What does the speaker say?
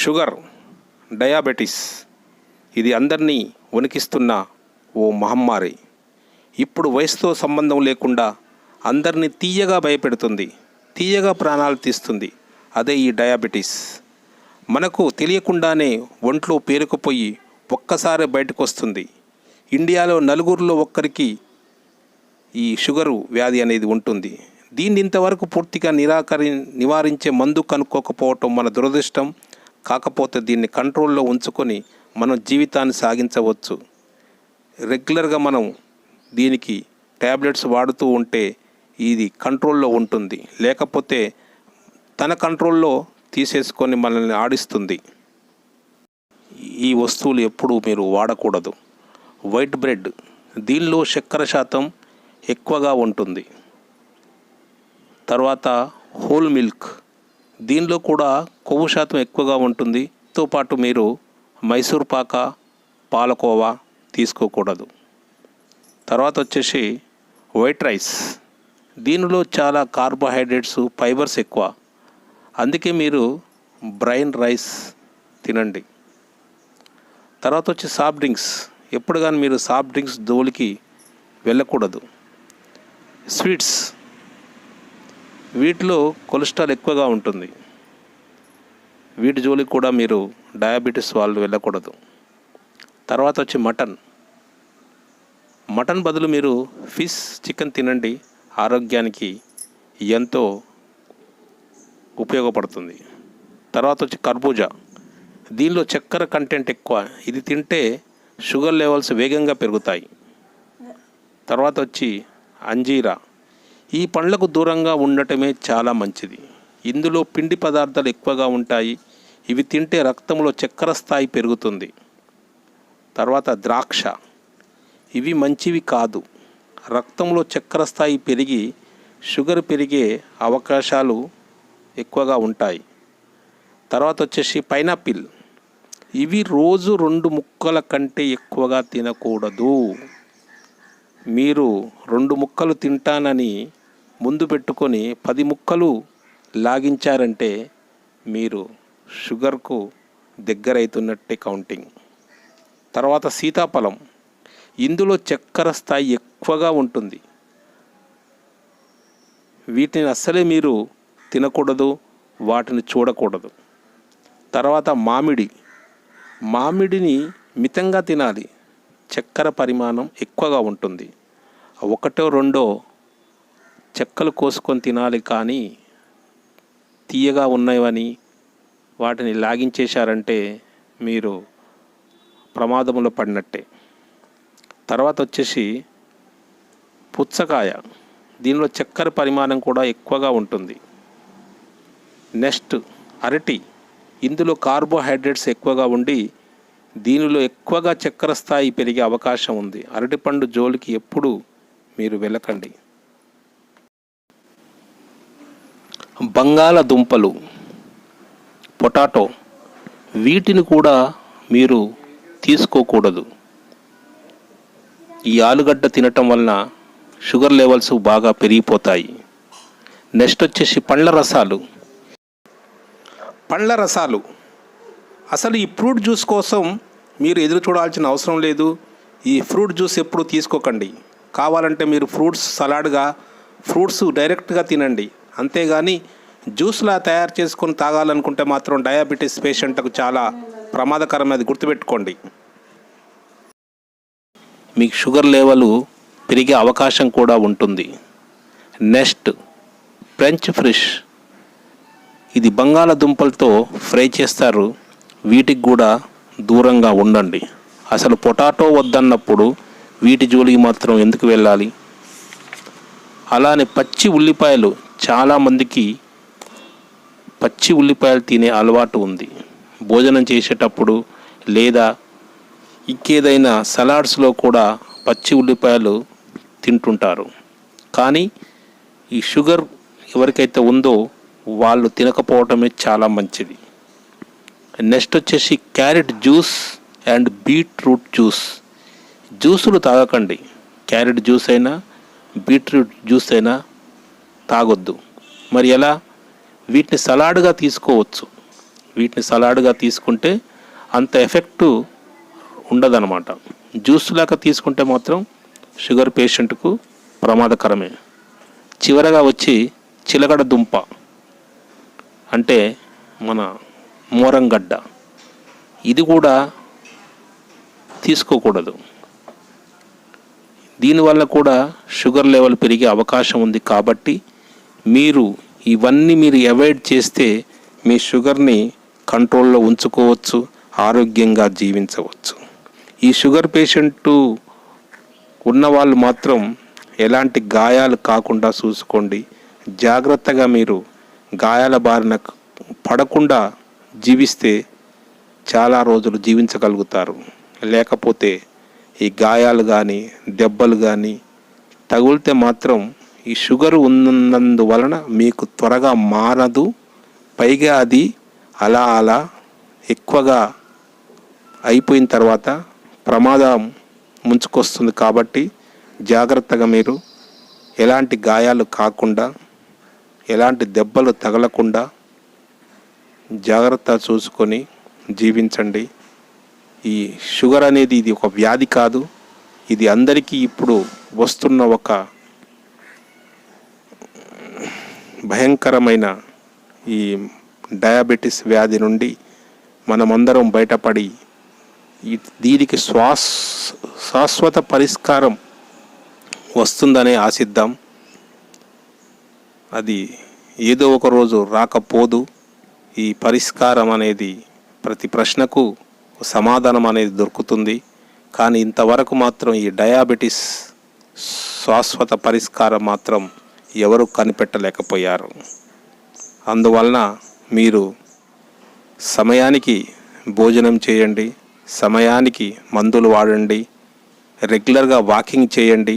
Sugar diabetes ఇది అందరినీ వణికిస్తున్న ఓ మహమ్మారి. ఇప్పుడు వయసుతో సంబంధం లేకుండా అందరినీ తీయగా భయపెడుతుంది తీయగా ప్రాణాలు తీస్తుంది. అదే ఈ డయాబెటీస్. మనకు తెలియకుండానే ఒంట్లో పేరుకుపోయి ఒక్కసారి బయటకు వస్తుంది ఇండియాలో నలుగురిలో ఒక్కరికి ఈ షుగరు వ్యాధి అనేది ఉంటుంది. దీన్ని ఇంతవరకు పూర్తిగా నిరాకరి నివారించే మందు కనుక్కోకపోవటం మన దురదృష్టం. కాకపోతే దీన్ని కంట్రోల్లో ఉంచుకొని మనం జీవితాన్ని సాగించవచ్చు. రెగ్యులర్గా మనం దీనికి ట్యాబ్లెట్స్ వాడుతూ ఉంటే ఇది కంట్రోల్లో ఉంటుంది. లేకపోతే తన కంట్రోల్లో తీసేసుకొని మనల్ని ఆడిస్తుంది. ఈ వస్తువులు ఎప్పుడూ మీరు వాడకూడదు. వైట్ బ్రెడ్ దీనిలో చక్కెర శాతం ఎక్కువగా ఉంటుంది. తర్వాత హోల్ మిల్క్ దీనిలో కూడా కొవ్వు శాతం ఎక్కువగా ఉంటుంది. తో పాటు మీరు మైసూర్ పాక పాలకోవా తీసుకోకూడదు. తర్వాత వచ్చేసి వైట్ రైస్. దీనిలో చాలా కార్బోహైడ్రేట్స్ ఫైబర్స్ ఎక్కువ. అందుకే మీరు బ్రైన్ రైస్ తినండి. తర్వాత వచ్చి సాఫ్ట్ డ్రింక్స్. ఎప్పుడు కానీ మీరు సాఫ్ట్ డ్రింక్స్ జోలికి వెళ్ళకూడదు. స్వీట్స్. వీటిలో కొలెస్ట్రాల్ ఎక్కువగా ఉంటుంది. వీటి జోలికి కూడా మీరు డయాబెటీస్ వాళ్ళు వెళ్ళకూడదు. తర్వాత వచ్చి మటన్. మటన్ బదులు మీరు ఫిష్ చికెన్ తినండి. ఆరోగ్యానికి ఎంతో ఉపయోగపడుతుంది. తర్వాత వచ్చి కర్బూజా. దీనిలో చక్కెర కంటెంట్ ఎక్కువ. ఇది తింటే షుగర్ లెవెల్స్ వేగంగా పెరుగుతాయి. తర్వాత వచ్చి అంజీరా. ఈ పండ్లకు దూరంగా ఉండటమే చాలా మంచిది. ఇందులో పిండి పదార్థాలు ఎక్కువగా ఉంటాయి. ఇవి తింటే రక్తంలో చక్కెర స్థాయి పెరుగుతుంది. తర్వాత ద్రాక్ష. ఇవి మంచివి కాదు. రక్తంలో చక్కెర స్థాయి పెరిగి షుగర్ పెరిగే అవకాశాలు ఎక్కువగా ఉంటాయి. తర్వాత వచ్చేసి పైనాపిల్. ఇవి రోజు రెండు ముక్కల కంటే ఎక్కువగా తినకూడదు. మీరు రెండు ముక్కలు తింటానని ముందు పెట్టుకొని పది ముక్కలు లాగించారంటే మీరు షుగర్కు దగ్గరైతున్నట్టే కౌంటింగ్. తర్వాత సీతాఫలం. ఇందులో చక్కెర స్థాయి ఎక్కువగా ఉంటుంది. వీటిని అస్సలే మీరు తినకూడదు వాటిని చూడకూడదు. తర్వాత మామిడి. మామిడిని మితంగా తినాలి. చక్కెర పరిమాణం ఎక్కువగా ఉంటుంది. ఒకటో రెండో చెక్కలు కోసుకొని తినాలి కానీ తీయగా ఉన్నవని వాటిని లాగించేశారంటే మీరు ప్రమాదంలో పడినట్టే. తర్వాత వచ్చేసి పుచ్చకాయ. దీనిలో చక్కెర పరిమాణం కూడా ఎక్కువగా ఉంటుంది. నెక్స్ట్ అరటి. ఇందులో కార్బోహైడ్రేట్స్ ఎక్కువగా ఉండి దీనిలో ఎక్కువగా చక్కెర స్థాయి పెరిగే అవకాశం ఉంది. అరటిపండు జోలికి ఎప్పుడు మీరు వెళ్ళకండి. బంగాళదుంపలు పొటాటో వీటిని కూడా మీరు తీసుకోకూడదు. ఈ ఆలుగడ్డ తినటం వలన షుగర్ లెవెల్స్ బాగా పెరిగిపోతాయి. నెక్స్ట్ వచ్చేసి పండ్ల రసాలు. పండ్ల రసాలు. అసలు ఈ ఫ్రూట్ జ్యూస్ కోసం మీరు ఎదురు చూడాల్సిన అవసరం లేదు. ఈ ఫ్రూట్ జ్యూస్ ఎప్పుడు తీసుకోకండి. కావాలంటే మీరు ఫ్రూట్స్ సలాడ్గా ఫ్రూట్స్ డైరెక్ట్గా తినండి. అంతేగాని జ్యూస్లా తయారు చేసుకొని తాగాలనుకుంటే మాత్రం డయాబెటీస్ పేషెంట్కు చాలా ప్రమాదకరమైనది. గుర్తుపెట్టుకోండి. మీకు షుగర్ లెవెల్ పెరిగే అవకాశం కూడా ఉంటుంది. నెక్స్ట్ ఫ్రెంచ్ ఫ్రిష్ ఇది బంగాళదుంపలతో ఫ్రై చేస్తారు. వీటికి కూడా దూరంగా ఉండండి. అసలు పొటాటో వద్దన్నప్పుడు వీటి జోలికి మాత్రం ఎందుకు వెళ్ళాలి? అలానే పచ్చి ఉల్లిపాయలు చాలామందికి పచ్చి ఉల్లిపాయలు తినే అలవాటు ఉంది. భోజనం చేసేటప్పుడు లేదా ఇంకేదైనా సలాడ్స్లో కూడా పచ్చి ఉల్లిపాయలు తింటుంటారు. కానీ ఈ షుగర్ ఎవరికైతే ఉందో వాళ్ళు తినకపోవటమే చాలా మంచిది. నెక్స్ట్ వచ్చేసి carrot juice and beetroot juice. జ్యూసులు తాగకండి. క్యారెట్ జ్యూస్ అయినా బీట్రూట్ జ్యూస్ అయినా తాగొద్దు. మరి ఎలా? వీటిని సలాడ్గా తీసుకోవచ్చు. వీటిని సలాడ్గా తీసుకుంటే అంత ఎఫెక్టు ఉండదన్నమాట. జ్యూస్ లాగా తీసుకుంటే మాత్రం షుగర్ పేషెంట్కు ప్రమాదకరమే. చివరగా వచ్చి చిలకడ దుంప. అంటే మన మోరంగడ్డ. ఇది కూడా తీసుకోకూడదు. దీనివల్ల కూడా షుగర్ లెవెల్ పెరిగే అవకాశం ఉంది కాబట్టి మీరు ఇవన్నీ మీరు అవాయిడ్ చేస్తే మీ షుగర్ని కంట్రోల్లో ఉంచుకోవచ్చు ఆరోగ్యంగా జీవించవచ్చు. ఈ షుగర్ పేషెంటు ఉన్నవాళ్ళు మాత్రం ఎలాంటి గాయాలు కాకుండా చూసుకోండి. జాగ్రత్తగా మీరు గాయాల బారిన పడకుండా జీవిస్తే చాలా రోజులు జీవించగలుగుతారు. లేకపోతే ఈ గాయాలు కానీ దెబ్బలు కానీ తగిలితే మాత్రం ఈ షుగర్ ఉన్నందువలన మీకు త్వరగా మారదు. పైగా అది అలా అలా ఎక్కువగా అయిపోయిన తర్వాత ప్రమాదం ముంచుకొస్తుంది కాబట్టి జాగ్రత్తగా మీరు ఎలాంటి గాయాలు కాకుండా ఎలాంటి దెబ్బలు తగలకుండా జాగ్రత్త చూసుకొని జీవించండి. ఈ షుగర్ అనేది ఇది ఒక వ్యాధి కాదు. ఇది అందరికీ ఇప్పుడు వస్తున్న ఒక భయంకరమైన ఈ డయాబెటీస్ వ్యాధి నుండి మనమందరం బయటపడి దీనికి శ్వాస్ శాశ్వత పరిష్కారం వస్తుందనే ఆశిద్దాం. అది ఏదో ఒక రోజు రాకపోదు. ఈ పరిష్కారం అనేది ప్రతి ప్రశ్నకు సమాధానం అనేది దొరుకుతుంది. కానీ ఇంతవరకు మాత్రం ఈ డయాబెటీస్ శాశ్వత పరిష్కారం మాత్రం ఎవరు కనిపెట్టలేకపోయారు. అందువలన మీరు సమయానికి భోజనం చేయండి సమయానికి మందులు వాడండి రెగ్యులర్గా వాకింగ్ చేయండి.